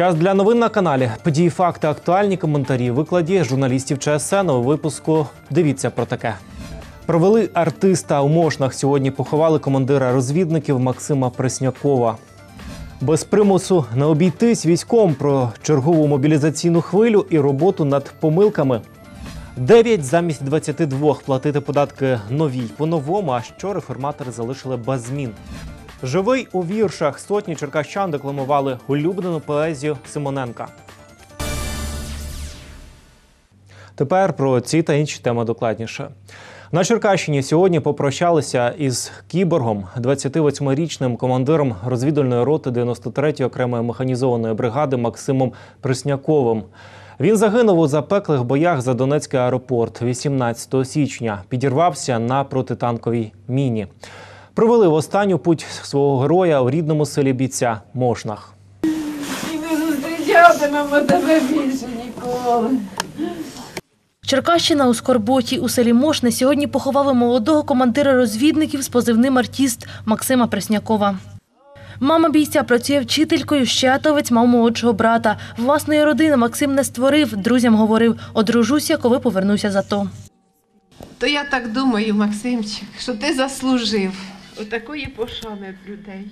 Час для новин на каналі. Події, факти, актуальні коментарі. Викладі журналістів ЧСН у випуску. Дивіться про таке. Провели артиста у Мошнах. Сьогодні поховали командира розвідників Максима Преснякова. Без примусу не обійтись військом про чергову мобілізаційну хвилю і роботу над помилками. 9 замість 22 платити податки новій по-новому, а що реформатори залишили без змін. Живий у віршах сотні черкащан декламували улюблену поезію Симоненка. Тепер про ці та інші теми докладніше. На Черкащині сьогодні попрощалися із кіборгом, 28-річним командиром розвідувальної роти 93-ї окремої механізованої бригади Максимом Пресняковим. Він загинув у запеклих боях за Донецький аеропорт 18 січня. Підірвався на протитанковій міні. Провели в останню путь свого героя у рідному селі бійця Мошнах. І не зустрічатимемо тебе більше ніколи. Черкащина у Скорботі у селі Мошне сьогодні поховали молодого командира розвідників з позивним артіст Максима Преснякова. Мама бійця працює вчителькою, ще атовець мав молодшого брата. Власної родини Максим не створив, друзям говорив, одружуся, коли повернуся за то. То я так думаю, Максимчик, що ти заслужив отакої пошани від людей.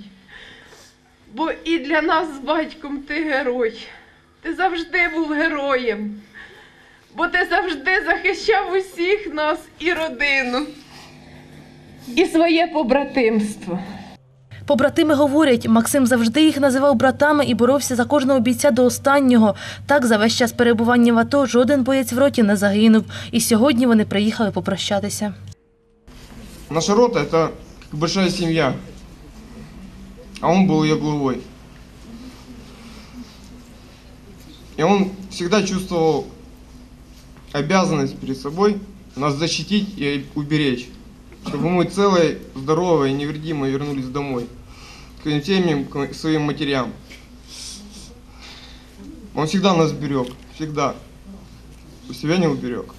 Бо і для нас з батьком ти герой. Ти завжди був героєм. Бо ти завжди захищав усіх нас і родину, і своє побратимство. Побратими говорять, Максим завжди їх називав братами і боровся за кожного бійця до останнього. Так, за весь час перебування в АТО жоден боєць в роті не загинув. І сьогодні вони приїхали попрощатися. Наша рота это как большая семья, а он был ее главой. И он всегда чувствовал обязанность перед собой нас защитить и уберечь, чтобы мы целые, здоровые, невредимые вернулись домой, к семьям, к своим матерям. Он всегда нас берег, всегда. У себя не уберег.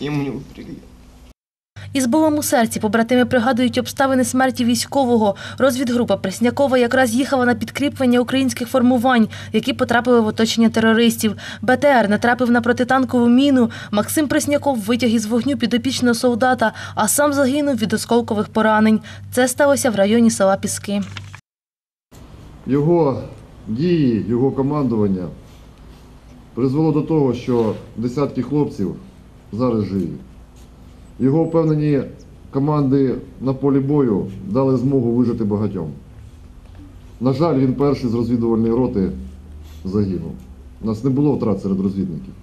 Ему не уберегли. Із болем у серці побратими пригадують обставини смерті військового. Розвідгрупа Преснякова якраз їхала на підкріплення українських формувань, які потрапили в оточення терористів. БТР натрапив на протитанкову міну. Максим Пресняков витяг із вогню підопічного солдата, а сам загинув від осколкових поранень. Це сталося в районі села Піски. Його дії, його командування призвело до того, що десятки хлопців зараз живі. Його впевнені команди на полі бою дали змогу вижити багатьом. На жаль, він перший з розвідувальної роти загинув. У нас не було втрат серед розвідників.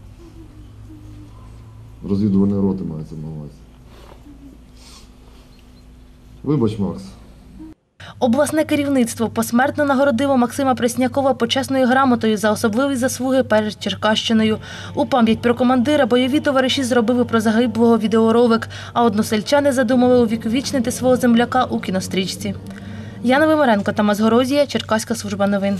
Розвідувальної роти мається на увазі. Вибач, Макс. Обласне керівництво посмертно нагородило Максима Преснякова почесною грамотою за особливі заслуги перед Черкащиною. У пам'ять про командира бойові товариші зробили про загиблого відеоролик, а односельчани задумали увіковічнити свого земляка у кінострічці. Яна Вимаренко, Тамас Горозія, Черкаська служба новин.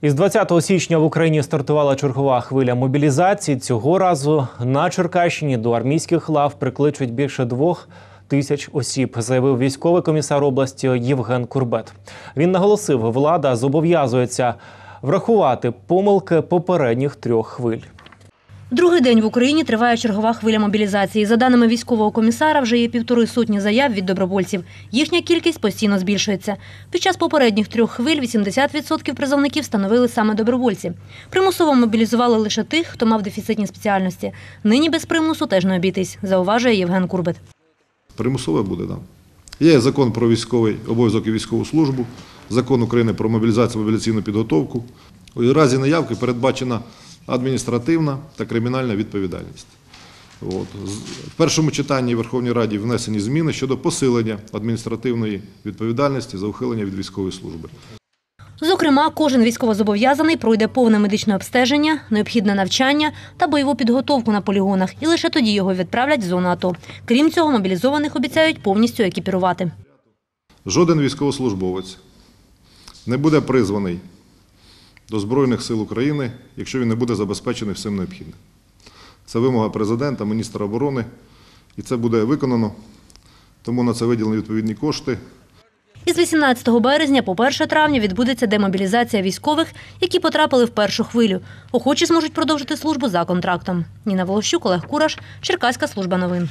Із 20 січня в Україні стартувала чергова хвиля мобілізації. Цього разу на Черкащині до армійських лав прикличуть більше двох тисяч осіб, заявив військовий комісар області Євген Курбет. Він наголосив, влада зобов'язується врахувати помилки попередніх трьох хвиль. Другий день в Україні триває чергова хвиля мобілізації. За даними військового комісара, вже є півтори сотні заяв від добровольців. Їхня кількість постійно збільшується. Під час попередніх трьох хвиль 80% призовників становили саме добровольці. Примусово мобілізували лише тих, хто мав дефіцитні спеціальності. Нині без примусу теж не обійтись, зауважує Євген Курбет. Примусове буде, так. Є закон про військовий обов'язок і військову службу, закон України про мобілізацію мобілізаційну підготовку. У разі наявки передбачена адміністративна та кримінальна відповідальність. От. В першому читанні Верховній Раді внесені зміни щодо посилення адміністративної відповідальності за ухилення від військової служби. Зокрема, кожен військовозобов'язаний пройде повне медичне обстеження, необхідне навчання та бойову підготовку на полігонах, і лише тоді його відправлять в зону АТО. Крім цього, мобілізованих обіцяють повністю екіпірувати. Жоден військовослужбовець не буде призваний до Збройних сил України, якщо він не буде забезпечений всім необхідним. Це вимога президента, міністра оборони, і це буде виконано, тому на це виділені відповідні кошти. Із 18 березня по 1 травня відбудеться демобілізація військових, які потрапили в першу хвилю. Охочі зможуть продовжити службу за контрактом. Ніна Волощук, Олег Кураш, Черкаська служба новин.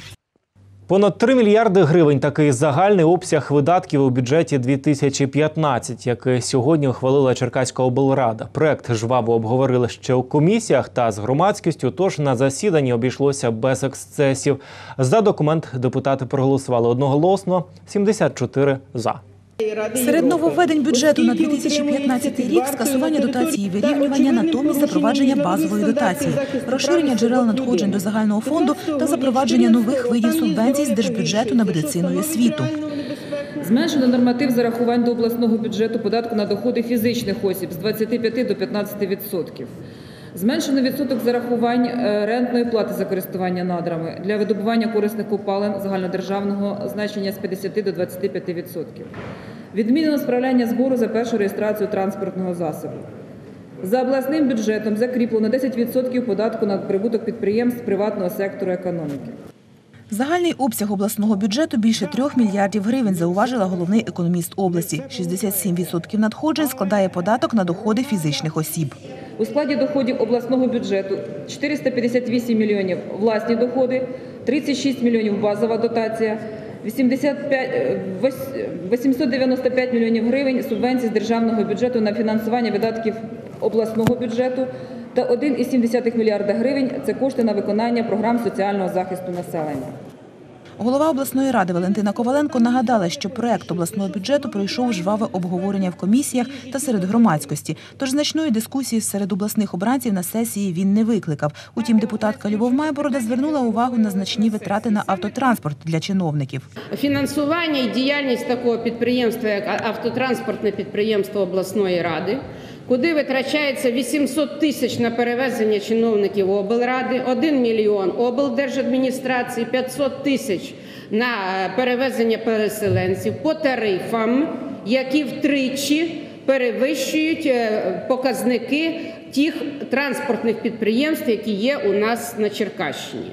Понад 3 мільярди гривень такий загальний обсяг видатків у бюджеті 2015, який сьогодні ухвалила Черкаська облрада. Проект жваво обговорили ще у комісіях та з громадськістю. Тож на засіданні обійшлося без ексцесів. За документ депутати проголосували одноголосно 74 за. Серед нововведень бюджету на 2015 рік скасування дотації вирівнювання, натомість запровадження базової дотації, розширення джерел надходжень до загального фонду та запровадження нових видів субвенцій з держбюджету на медицину і освіту. Зменшено норматив зарахувань до обласного бюджету податку на доходи фізичних осіб з 25 до 15 відсотків. Зменшено відсоток зарахувань е, рентної плати за користування надрами для видобування корисних копалин загальнодержавного значення з 50 до 25 відсотків. Відмінено справляння збору за першу реєстрацію транспортного засобу. За обласним бюджетом закріплено 10% податку на прибуток підприємств приватного сектору економіки. Загальний обсяг обласного бюджету більше 3 мільярдів гривень, зауважила головний економіст області. 67% надходжень складає податок на доходи фізичних осіб. У складі доходів обласного бюджету 458 мільйонів власні доходи, 36 мільйонів базова дотація, 85, вось- 895 мільйонів гривень субвенцій з державного бюджету на фінансування видатків обласного бюджету та 1,7 мільярда гривень – це кошти на виконання програм соціального захисту населення. Голова обласної ради Валентина Коваленко нагадала, що проект обласного бюджету пройшов жваве обговорення в комісіях та серед громадськості. Тож значної дискусії серед обласних обранців на сесії він не викликав. Утім, депутатка Любов Майборода звернула увагу на значні витрати на автотранспорт для чиновників. Фінансування і діяльність такого підприємства, як автотранспортне підприємство обласної ради, куди витрачається 800 тисяч на перевезення чиновників облради, 1 мільйон облдержадміністрації, 500 тисяч на е, перевезення переселенців по тарифам, які втричі перевищують е, показники тих транспортних підприємств, які є у нас на Черкащині.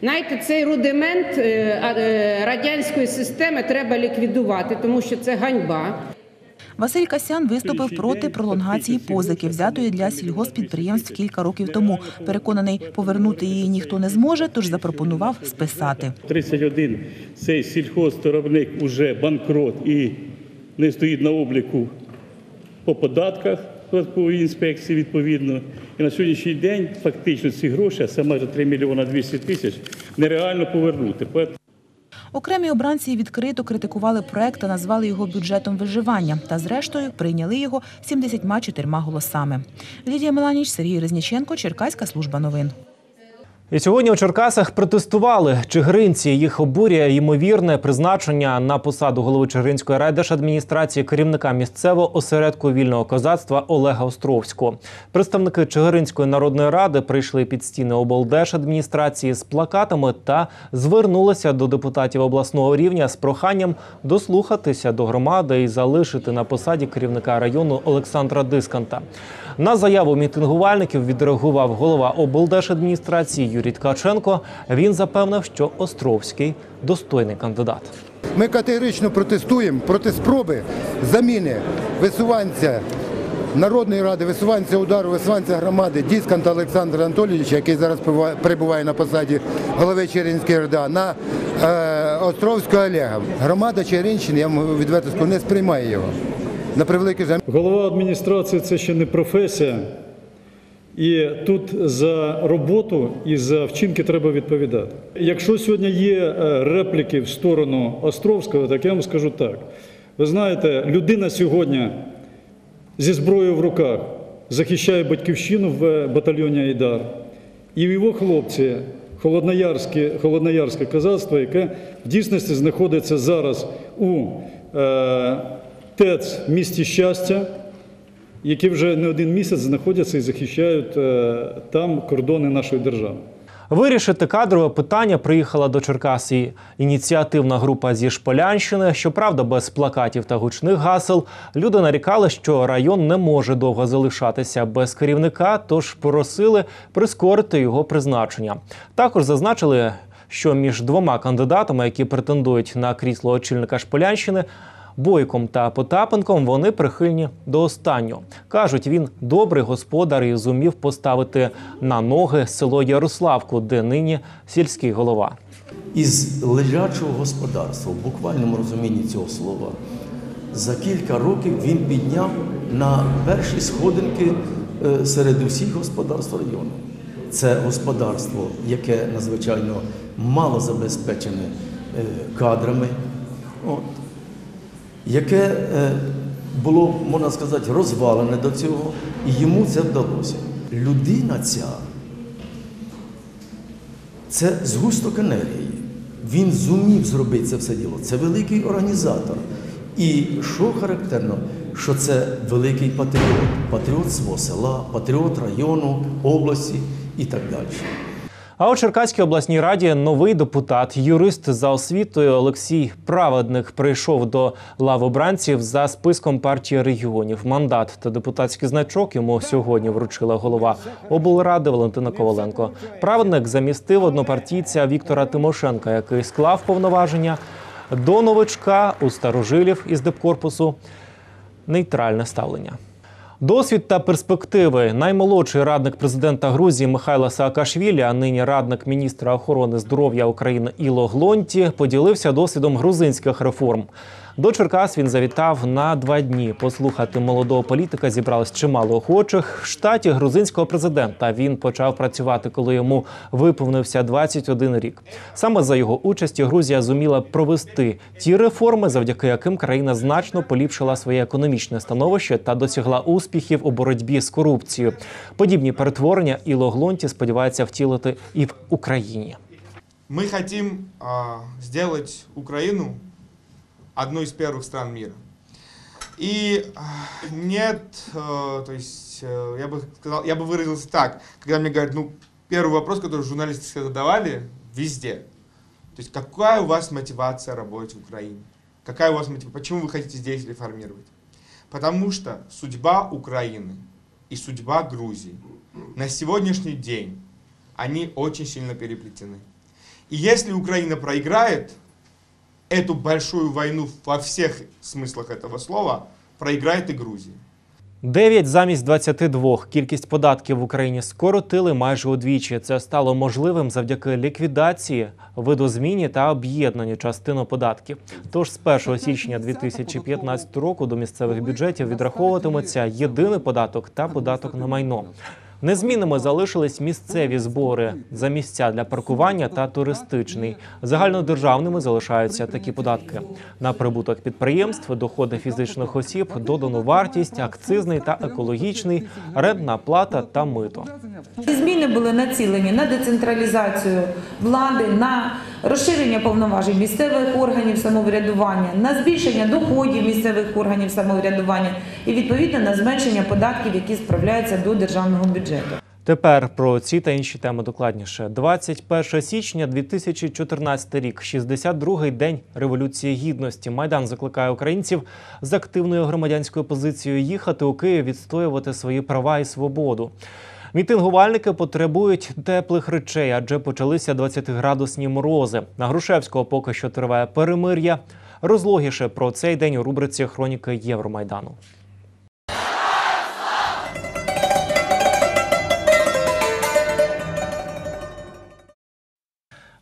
Знаєте, цей рудимент е, радянської системи треба ліквідувати, тому що це ганьба. Василь Касян виступив проти пролонгації позики, взятої для сільгоспідприємств кілька років тому. Переконаний, повернути її ніхто не зможе, тож запропонував списати. 31 цей сільхозтоваровник уже банкрот і не стоїть на обліку по податках податкової інспекції відповідно. І на сьогоднішній день фактично ці гроші, а це майже 3 мільйона 200 тисяч, нереально повернути. Окремі обранці відкрито критикували проект та назвали його бюджетом виживання. Та зрештою прийняли його 74 голосами. Лідія Меланіч, Сергій Резніченко, Черкаська служба новин. І сьогодні у Черкасах протестували чигиринці. Їх обурює ймовірне призначення на посаду голови Чигиринської райдержадміністрації керівника місцевого осередку вільного козацтва Олега Островського. Представники Чигиринської народної ради прийшли під стіни облдержадміністрації з плакатами та звернулися до депутатів обласного рівня з проханням дослухатися до громади і залишити на посаді керівника району Олександра Дисканта. На заяву мітингувальників відреагував голова облдержадміністрації Юрій Ткаченко. Він запевнив, що Островський достойний кандидат. Ми категорично протестуємо проти спроби заміни висуванця Народної ради, висуванця удару, висуванця громади Дісканта Олександра Анатолійовича, який зараз перебуває- на посаді голови Чернівської РДА, на е, Островського Олега. Громада Чернівщини, я відверто скажу, не сприймає його. На превеликий жаль. Голова адміністрації це ще не професія. І тут за роботу і за вчинки треба відповідати. Якщо сьогодні є е, репліки в сторону Островського, так я вам скажу так. Ви знаєте, людина сьогодні зі зброєю в руках захищає батьківщину в батальйоні Айдар. І його хлопці, холодноярське, холодноярське козацтво, яке в дійсності знаходиться зараз у е, ТЕЦ місті щастя, які вже не один місяць знаходяться і захищають е, там кордони нашої держави. Вирішити кадрове питання приїхала до Черкас ініціативна група зі Шполянщини. Щоправда, без плакатів та гучних гасел. Люди нарікали, що район не може довго залишатися без керівника, тож просили прискорити його призначення. Також зазначили, що між двома кандидатами, які претендують на крісло очільника Шполянщини, Бойком та Потапенком вони прихильні до останнього. Кажуть, він добрий господар і зумів поставити на ноги село Ярославку, де нині сільський голова. із лежачого господарства, в буквальному розумінні цього слова, за кілька років він підняв на перші сходинки е, серед усіх господарств району. Це господарство, яке надзвичайно мало забезпечене е, кадрами, от, яке е, було, можна сказати, розвалене до цього, і йому це вдалося. Людина ця це згусток енергії. Він зумів зробити це все діло. Це великий організатор. І що характерно, що це великий патріот, патріот свого села, патріот району, області і так далі. А у Черкаській обласній раді новий депутат, юрист за освітою Олексій Праведник прийшов до лав обранців за списком партії регіонів. Мандат та депутатський значок йому сьогодні вручила голова облради Валентина Коваленко. Праведник замістив однопартійця Віктора Тимошенка, який склав повноваження до новичка у старожилів із депкорпусу. Нейтральне ставлення. Досвід та перспективи. Наймолодший радник президента Грузії Михайла Саакашвілі, а нині радник міністра охорони здоров'я України Іло Глонті, поділився досвідом грузинських реформ. До Черкас він завітав на два дні. Послухати молодого політика зібралось чимало охочих. В штаті грузинського президента він почав працювати, коли йому виповнився 21 рік. Саме за його участі Грузія зуміла провести ті реформи, завдяки яким країна значно поліпшила своє економічне становище та досягла успіхів у боротьбі з корупцією. Подібні перетворення Іло Глонті сподівається втілити і в Україні. Мы хотим а, сделать Украину одной из первых стран мира. И а, нет, э, то есть э, я бы сказал, я бы выразился так, когда мне говорят, ну первый вопрос, который журналисты задавали везде, то есть какая у вас мотивация работать в Украине? Какая у вас мотивация? Почему вы хотите здесь реформировать? Потому что судьба Украины и судьба Грузии на сегодняшний день они очень сильно переплетены. И если Украина проиграет эту большую войну во всех смыслах этого слова, проиграет и Грузия. 9 замість 22. Кількість податків в Україні скоротили майже удвічі. Це стало можливим завдяки ліквідації, видозміні та об'єднанню частину податків. Тож з 1 січня 2015 року до місцевих бюджетів відраховуватиметься єдиний податок та податок на майно. Незмінними залишились місцеві збори за місця для паркування та туристичний. Загальнодержавними залишаються такі податки на прибуток підприємств, доходи фізичних осіб, додану вартість, акцизний та екологічний, рентна плата та мито. Ці зміни були націлені на децентралізацію влади, на розширення повноважень місцевих органів самоврядування, на збільшення доходів місцевих органів самоврядування і відповідно на зменшення податків, які справляються до державного бюджету. Тепер про ці та інші теми докладніше. 21 січня 2014 рік, 62-й день Революції Гідності. Майдан закликає українців з активною громадянською позицією їхати у Київ, відстоювати свої права і свободу. Мітингувальники потребують теплих речей, адже почалися 20-градусні морози. На Грушевського поки що триває перемир'я. Розлогіше про цей день у рубриці Хроніки Євромайдану.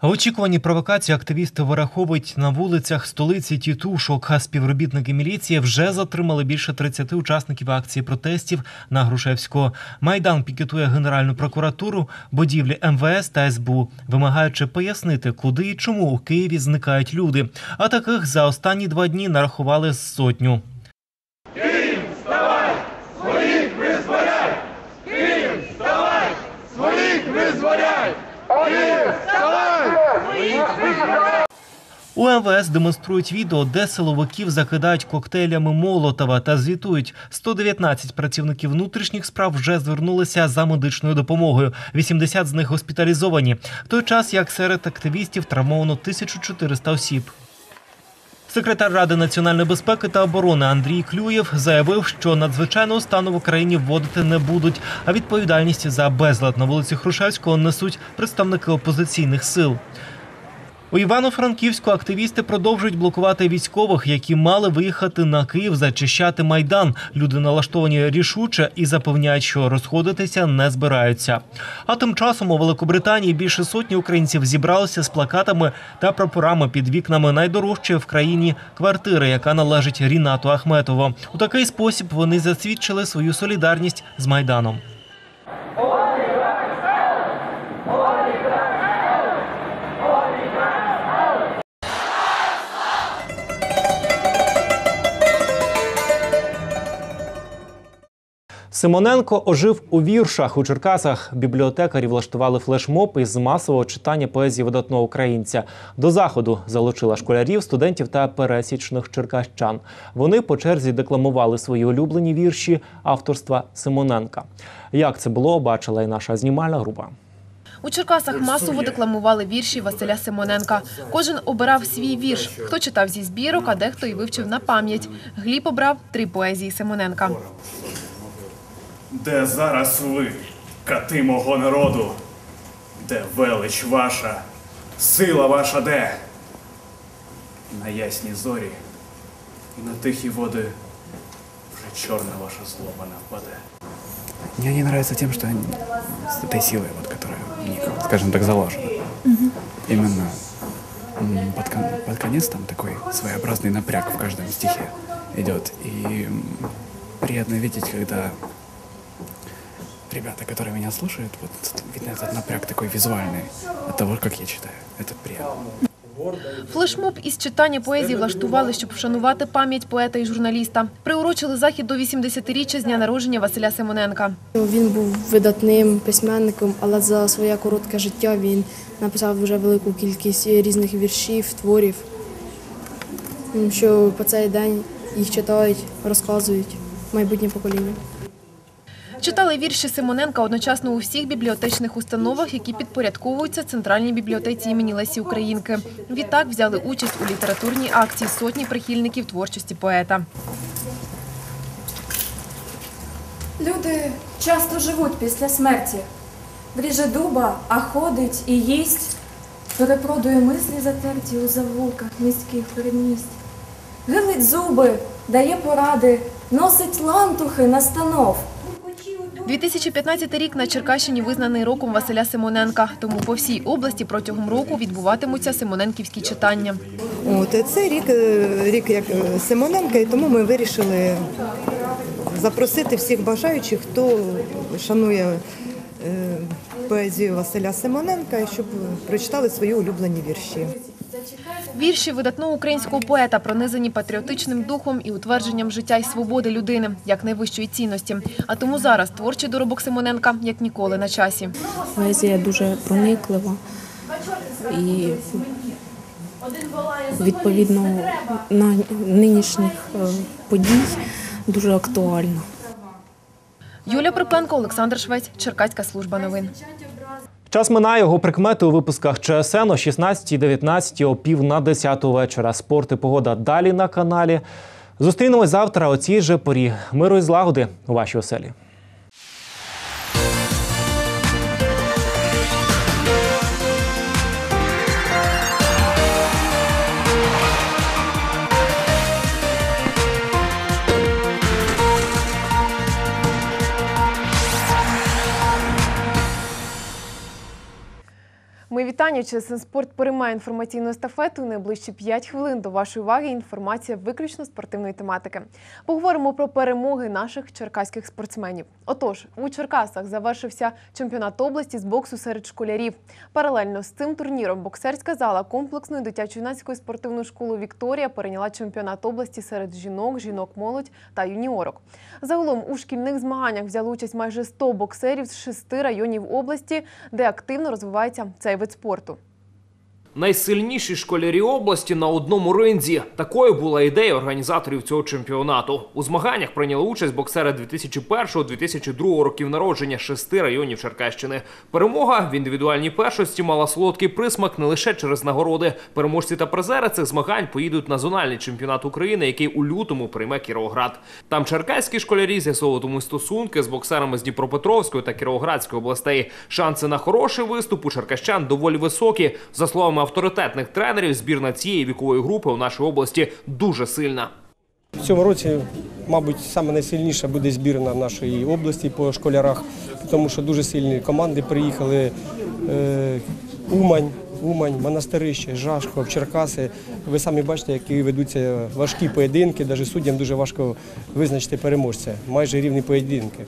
Очікуванні провокації активісти вираховують на вулицях столиці тітушок. А співробітники міліції вже затримали більше 30 учасників акції протестів на Грушевського. Майдан пікетує Генеральну прокуратуру, будівлі МВС та СБУ, вимагаючи пояснити, куди і чому у Києві зникають люди. А таких за останні два дні нарахували сотню. У МВС демонструють відео, де силовиків закидають коктейлями Молотова та звітують. 119 працівників внутрішніх справ вже звернулися за медичною допомогою. 80 з них госпіталізовані. В той час як серед активістів травмовано 1400 осіб. Секретар Ради національної безпеки та оборони Андрій Клюєв заявив, що надзвичайного стану в Україні вводити не будуть, а відповідальність за безлад на вулиці Хрущевського несуть представники опозиційних сил. У Івано-Франківську активісти продовжують блокувати військових, які мали виїхати на Київ зачищати майдан. Люди налаштовані рішуче і запевняють, що розходитися не збираються. А тим часом у Великобританії більше сотні українців зібралися з плакатами та прапорами під вікнами найдорожчої в країні квартири, яка належить Рінату Ахметову. У такий спосіб вони засвідчили свою солідарність з майданом. Симоненко ожив у віршах у Черкасах. Бібліотекарі влаштували флешмоб із масового читання поезії видатного українця. До заходу залучила школярів, студентів та пересічних черкащан. Вони по черзі декламували свої улюблені вірші авторства Симоненка. Як це було, бачила і наша знімальна група. У Черкасах масово декламували вірші Василя Симоненка. Кожен обирав свій вірш. Хто читав зі збірок, а дехто й вивчив на пам'ять. Гліб обрав три поезії Симоненка. Де зараз ви, кати мого народу? Де велич ваша, сила ваша де? На ясні зорі і на тихі води вже чорна ваша злоба не впаде. Мне они нравятся тем, что они с этой силой, вот, которая в них, скажем так, заложена. Именно м, под, кон- под конец там такой своеобразный напряг в каждом стихе идет. И м, приятно видеть, когда ребята, которые меня слушают, вот видно этот напряг такой визуальный от того, как я читаю. Это приятно. Флешмоб із читання поезії влаштували, щоб вшанувати пам'ять поета і журналіста. Приурочили захід до 80-річчя з дня народження Василя Симоненка. Він був видатним письменником, але за своє коротке життя він написав дуже велику кількість різних віршів, творів, м, що по цей день їх читають, розказують майбутнє покоління. Читали вірші Симоненка одночасно у всіх бібліотечних установах, які підпорядковуються Центральній бібліотеці імені Лесі Українки. Відтак взяли участь у літературній акції сотні прихильників творчості поета. Люди часто живуть після смерті. Ріже дуба, а ходить і їсть, перепродує мислі затерті у завулках міських передмість. Гилить зуби, дає поради, носить лантухи настанов. 2015 рік на Черкащині визнаний роком Василя Симоненка. Тому по всій області протягом року відбуватимуться симоненківські читання. От це рік, е, рік як е, Симоненка, і тому ми вирішили запросити всіх бажаючих, хто шанує е, поезію Василя Симоненка, щоб прочитали свої улюблені вірші. Вірші видатного українського поета пронизані патріотичним духом і утвердженням життя і свободи людини як найвищої цінності. А тому зараз творчий доробок Симоненка як ніколи на часі. Поезія дуже прониклива і відповідно на нинішніх е, подій дуже актуальна. Юлія Припленко, Олександр Швець, Черкаська служба новин. Час минає його прикмети у випусках ЧСН о 16-19, о пів на 10 вечора. Спорт і погода далі на каналі. Зустрінемось завтра о цій же порі. Миру і злагоди у вашій оселі. Ми вітання. Спорт переймає інформаційну естафету. Найближчі 5 хвилин до вашої уваги. Інформація виключно спортивної тематики. Поговоримо про перемоги наших черкаських спортсменів. Отож, у Черкасах завершився чемпіонат області з боксу серед школярів. Паралельно з цим турніром боксерська зала комплексної дитячо-юнацької спортивної школи Вікторія перейняла чемпіонат області серед жінок, жінок-молодь та юніорок. Загалом у шкільних змаганнях взяли участь майже 100 боксерів з шести районів області, де активно розвивається цей вид спорту. Найсильніші школярі області на одному ринзі. Такою була ідея організаторів цього чемпіонату. У змаганнях прийняли участь боксери 2001-2002 років народження шести районів Черкащини. Перемога в індивідуальній першості мала солодкий присмак не лише через нагороди. Переможці та призери цих змагань поїдуть на зональний чемпіонат України, який у лютому прийме Кіровоград. Там черкаські школярі з'ясовуватимуть стосунки з боксерами з Дніпропетровської та Кіровоградської областей. Шанси на хороший виступ у черкащан доволі високі. За словами авторитетних тренерів, збірна цієї вікової групи у нашій області дуже сильна. В цьому році, мабуть, саме найсильніша буде збірна нашої області по школярах, тому що дуже сильні команди приїхали. Е, Умань, Умань, Монастирище, Жашков, Черкаси. Ви самі бачите, які ведуться важкі поєдинки, навіть суддям дуже важко визначити переможця. Майже рівні поєдинки.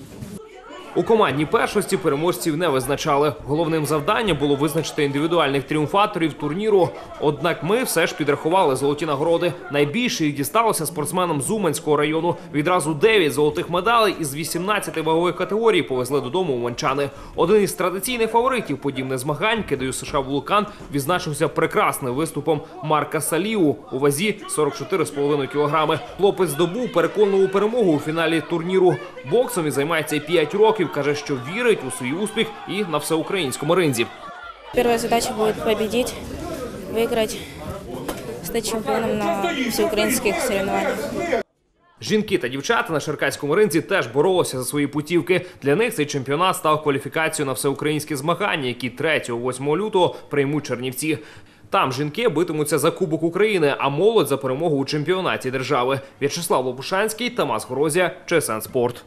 У командній першості переможців не визначали. Головним завданням було визначити індивідуальних тріумфаторів турніру. Однак ми все ж підрахували золоті нагороди. Найбільше їх дісталося спортсменам з Уманського району. Відразу 9 золотих медалей із 18 вагових категорій повезли додому уманчани. Один із традиційних фаворитів подібних змагань кидаю США Вулкан відзначився прекрасним виступом Марка Саліу у вазі 44,5 кілограми. Хлопець здобув переконливу перемогу у фіналі турніру. Боксом він займається 5 років. Каже, що вірить у свій успіх і на всеукраїнському ринзі. Первая задача будет победить, выиграть, стать чемпионом на всеукраинских соревнованиях. Жінки та дівчата на Черкаському ринзі теж боролися за свої путівки. Для них цей чемпіонат став кваліфікацією на всеукраїнські змагання, які 3-8 лютого приймуть Чернівці. Там жінки битимуться за Кубок України, а молодь за перемогу у чемпіонаті держави. В'ячеслав Лопушанський, Тамас Горозія, ЧСН Спорт.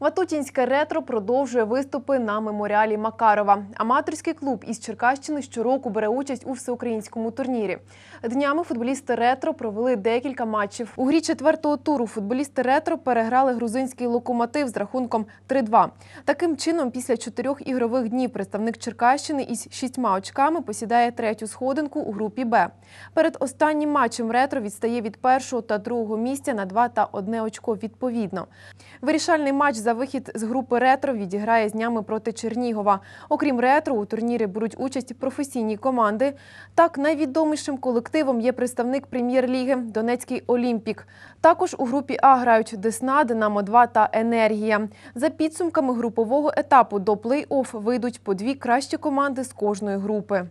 Ватутінське ретро продовжує виступи на меморіалі Макарова. Аматорський клуб із Черкащини щороку бере участь у всеукраїнському турнірі. Днями футболісти ретро провели декілька матчів. У грі четвертого туру футболісти ретро переграли грузинський локомотив з рахунком 3-2. Таким чином, після чотирьох ігрових днів представник Черкащини із шістьма очками посідає третю сходинку у групі Б. Перед останнім матчем ретро відстає від першого та другого місця на два та одне очко відповідно. Вирішальний матч за вихід з групи ретро відіграє з днями проти Чернігова. Окрім ретро, у турнірі беруть участь професійні команди. Так, найвідомішим колективом є представник прем'єр-ліги Донецький Олімпік. Також у групі А грають Десна, Динамо 2 та Енергія. За підсумками групового етапу до плей-офф вийдуть по дві кращі команди з кожної групи.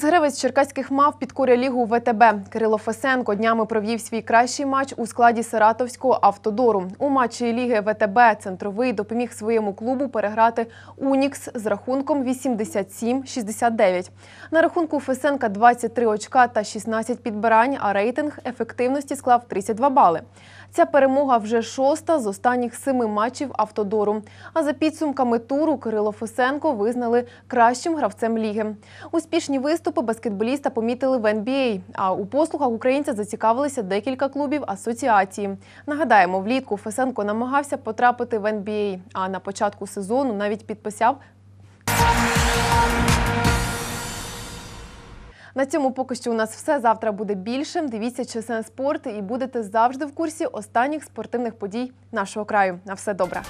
Екс-гравець черкаських мав підкорює лігу ВТБ. Кирило Фесенко днями провів свій кращий матч у складі Саратовського автодору. У матчі ліги ВТБ центровий допоміг своєму клубу переграти Унікс з рахунком 87-69. На рахунку Фесенка 23 очка та 16 підбирань, а рейтинг ефективності склав 32 бали. Ця перемога вже шоста з останніх семи матчів автодору. А за підсумками туру Кирило Фесенко визнали кращим гравцем ліги. Успішні виступи баскетболіста помітили в НБА, а у послугах українця зацікавилися декілька клубів асоціації. Нагадаємо, влітку Фесенко намагався потрапити в НБА, а на початку сезону навіть підписав На цьому поки що у нас все. Завтра буде більше. Дивіться ЧСН спорт і будете завжди в курсі останніх спортивних подій нашого краю. На все добре.